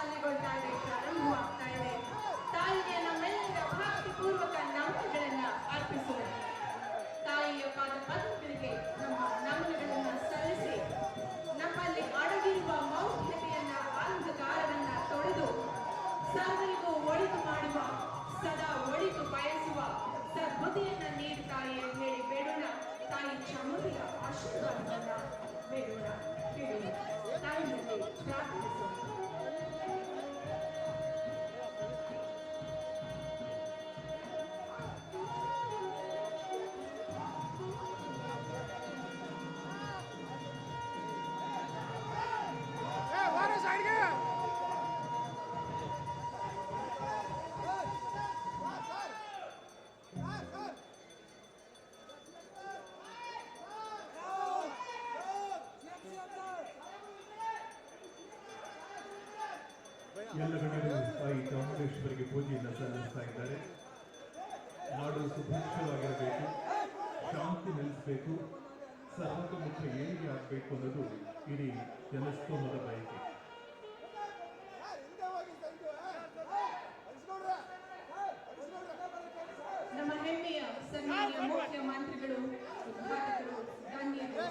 ಪ್ರಾರಂಭವಾಗ್ತಾ ಇದೆ ತಾಯಿಗೆ ನಮ್ಮೆಲ್ಲರ ಭಕ್ತಿಪೂರ್ವಕ ನಮನಗಳನ್ನ ಅರ್ಪಿಸುವ ತಾಯಿಯ ಪಾದ ಪದ್ಮಗಳಿಗೆ ನಮ್ಮ ನಮನಗಳನ್ನ ಸಲ್ಲಿಸಿ, ನಮ್ಮಲ್ಲಿ ಅಡಗಿರುವ ಮೌಢ್ಯತೆಯನ್ನ ಅಂಧಕಾರವನ್ನ ತೊಳೆದು, ಸರ್ವ ಎಲ್ಲ ಗಣ್ಯರು ತಾಯಿ ಚಾಮುಂಡೇಶ್ವರಿಗೆ ಪೂಜೆಯನ್ನು ಸಲ್ಲಿಸ್ತಾ ಇದ್ದಾರೆ. ನಾಡು ಸುಭಿಕ್ಷವಾಗಿರಬೇಕು ಶಾಂತಿ ನೆಲೆಸಬೇಕು ಸರ್ವತೋಮುಖ ಏಳಿಗೆ ಆಗಬೇಕು ಅನ್ನೋದು ಇಡೀ ಜನಸ್ತೋಮದ ಬಯಕೆ. ನಮ್ಮ ಹೆಮ್ಮೆಯ ಸನ್ಮಾನ್ಯ ಮುಖ್ಯಮಂತ್ರಿಗಳು ಉದ್ಘಾಟಕರು ಗಣ್ಯರು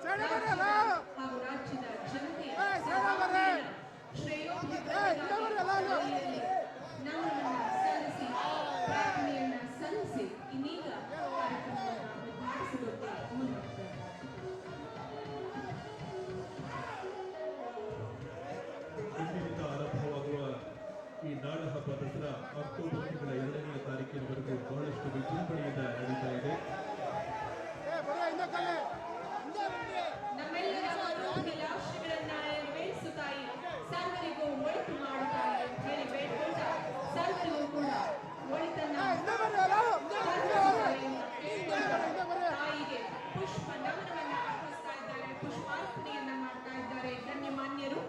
Sério, amarelão! मान्यरू